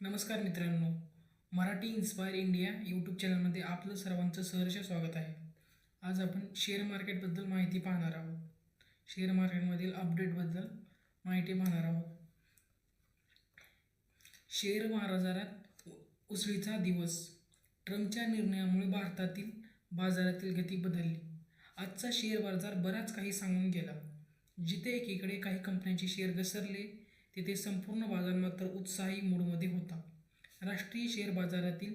नमस्कार मित्रांनो Marathi inspire India YouTube चॅनलमध्ये आपलं सर्वांचं सहर्ष स्वागत आहे. आज आपण शेअर मार्केटबद्दल माहिती पाहणार आहोत. शेअर मार्केटमधील अपडेटबद्दल माहिती पाहणार आहोत. शेअर बाजारात उसळीचा दिवस. ट्रम्पच्या निर्णयामुळे भारतातील बाजारातील गती बदलली. आजचा शेअर बाजार बराच काही सांगून गेला. जिथे एकीकडे काही कंपन्यांचे शेअर घसरले तिथे संपूर्ण बाजार मात्र उत्साही मूडमध्ये होता. राष्ट्रीय शेअर बाजारातील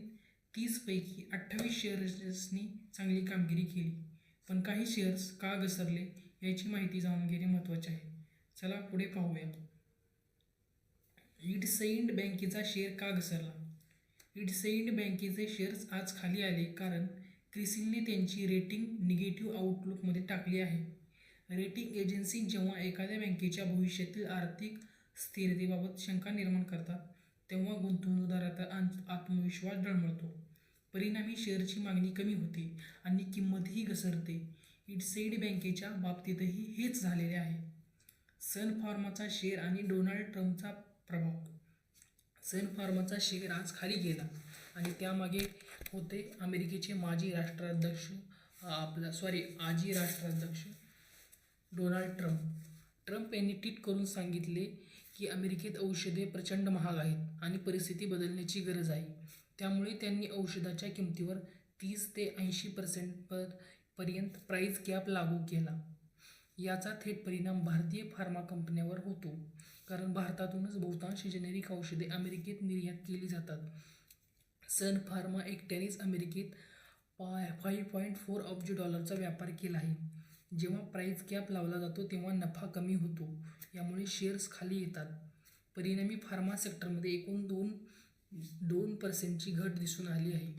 तीसपैकी अठ्ठावीस शेअर्सनी चांगली कामगिरी केली. पण काही शेअर्स का घसरले याची माहिती जाणून घेणे महत्त्वाचे आहे. चला पुढे पाहूया. इडसईंड बँकेचा शेअर का घसरला? इडसईंड बँकेचे शेअर्स आज खाली आले कारण क्रिसिलने त्यांची रेटिंग निगेटिव्ह आउटलुकमध्ये टाकली आहे. रेटिंग एजन्सी जेव्हा एखाद्या बँकेच्या भविष्यातील आर्थिक स्थिरतेबाबत शंका निर्माण करतात तेव्हा गुंतवणूकदाराचा आत्मविश्वास डळमळतो परिणामी शेअरची मागणी कमी होते आणि किंमतही घसरते. इटसेड बँकेच्या बाबतीतही हेच झालेले आहे. सन फार्माचा शेअर आणि डोनाल्ड ट्रम्पचा प्रभाव. सन फार्माचा शेअर आज खाली गेला आणि त्यामागे होते अमेरिकेचे माजी राष्ट्राध्यक्ष आपला सॉरी आजी राष्ट्राध्यक्ष डोनाल्ड ट्रम्प. ट्रम्प यांनी ट्विट करून सांगितले की अमेरिकेत औषधे प्रचंड महाग आहेत आणि परिस्थिती बदलण्याची गरज आहे. त्यामुळे त्यांनी औषधाच्या किमतीवर तीस ते ऐंशी पर्सेंट पर पर्यंत प्राईस कॅप लागू केला. याचा थेट परिणाम भारतीय फार्मा कंपन्यावर होतो. कारण भारतातूनच बहुतांश जेनेरिक औषधे अमेरिकेत निर्यात केली जातात. सन फार्मा एकट्यानेच अमेरिकेत पाय फाईव्ह पॉईंट फोर अब्ज डॉलरचा व्यापार केला आहे. जेव्हा प्राईस कॅप लावला जातो तेव्हा नफा कमी होतो. यामुळे शेअर्स खाली येतात. परिणामी फार्मा सेक्टरमध्ये एकूण दोन दोन पर्सेंटची घट दिसून आली आहे.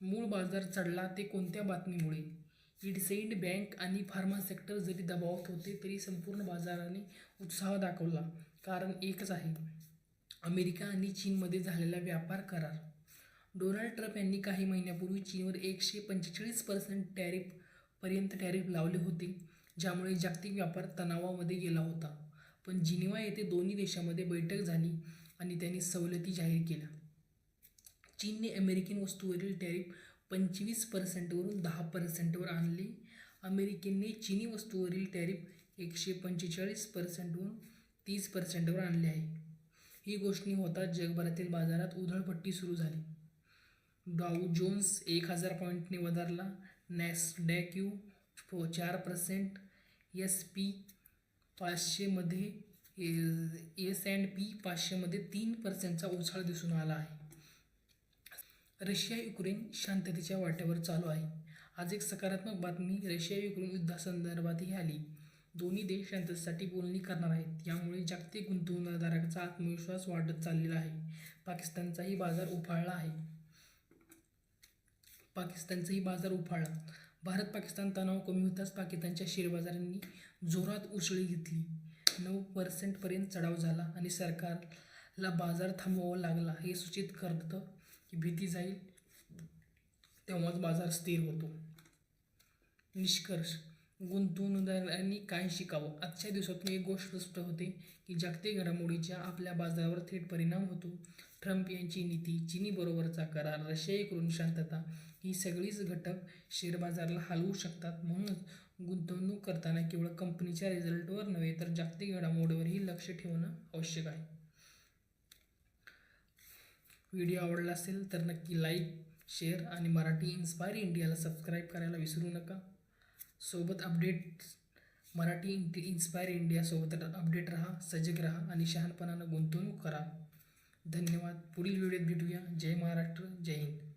मूळ बाजार चढला ते कोणत्या बातमीमुळे? इडसेंड बँक आणि फार्मा सेक्टर जरी दबावात होते तरी संपूर्ण बाजाराने उत्साह दाखवला. कारण एकच आहे अमेरिका आणि चीनमध्ये झालेला व्यापार करार. डोनाल्ड ट्रम्प यांनी काही महिन्यापूर्वी चीनवर एकशे पंचेचाळीस पर्सेंट टॅरिफ पर्यंत टॅरिफ लावले होते ज्यामुळे जागतिक व्यापार तणावामध्ये गेला होता. पण जिनिवा येथे दोन्ही देशामध्ये बैठक झाली आणि त्यांनी सवलती जाहीर केल्या. चीनने अमेरिकन वस्तूवरील टॅरिफ पंचवीस पर्सेंटवरून दहा पर्सेंटवर आणले. अमेरिकेने चिनी वस्तूवरील टॅरिफ एकशे पंचेचाळीस पर्सेंटवरून तीस पर्सेंटवर आणले आहे. ही गोष्टी होताच जगभरातील बाजारात उधळपट्टी सुरू झाली. डाऊ जोन्स एक हजार पॉईंटने वधारला. नॅसडॅक्यू फो चार पर्सेंट एस पी पाचशेमध्ये एस अँड पी पाचशेमध्ये तीन पर्सेंटचा उछाळ दिसून आला आहे. रशिया युक्रेन शांततेच्या वाट्यावर चालू आहे. आज एक सकारात्मक बातमी रशिया युक्रेन युद्धासंदर्भातही आली. दोन्ही देश शांततेसाठी बोलणी करणार आहेत. यामुळे जागतिक गुंतवणूकदारांचा आत्मविश्वास वाढत चाललेला आहे. पाकिस्तानचाही बाजार उफाळला आहे. पाकिस्तानचाही बाजार उफाळला. भारत पाकिस्तान तणाव कमी होताच पाकिस्तानच्या शेअर बाजारांनी जोरात उसळी घेतली. नऊ पर्सेंटपर्यंत चढाव झाला आणि सरकारला बाजार थांबवावा लागला हे सूचित करतं की भीती जाईल तेव्हाच बाजार स्थिर होतो. निष्कर्ष गुंतवणूकदारांनी काय शिकावं? आजच्या दिवसातून एक गोष्ट स्पष्ट होते की जागतिक घडामोडीच्या आपल्या बाजारावर थेट परिणाम होतो. ट्रम्प यांची नीती चीनीबरोबरचा करार रशियाकडून शांतता ही सगळीच घटक शेअर बाजाराला हलवू शकतात. म्हणूनच गुंतवणूक करताना केवळ कंपनीच्या रिझल्टवर नव्हे तर जागतिक घडामोडीवरही लक्ष ठेवणं आवश्यक आहे. व्हिडिओ आवडला असेल तर नक्की लाईक शेअर आणि मराठी इन्स्पायर इंडियाला सबस्क्राईब करायला विसरू नका. सोबत अपडेट मराठी इंट इन्स्पायर इंडियासोबत अपडेट राहा सजग राहा आणि शहाणपणानं गुंतवणूक करा. धन्यवाद. पुढील व्हिडिओत भेटूया. जय महाराष्ट्र जय हिंद.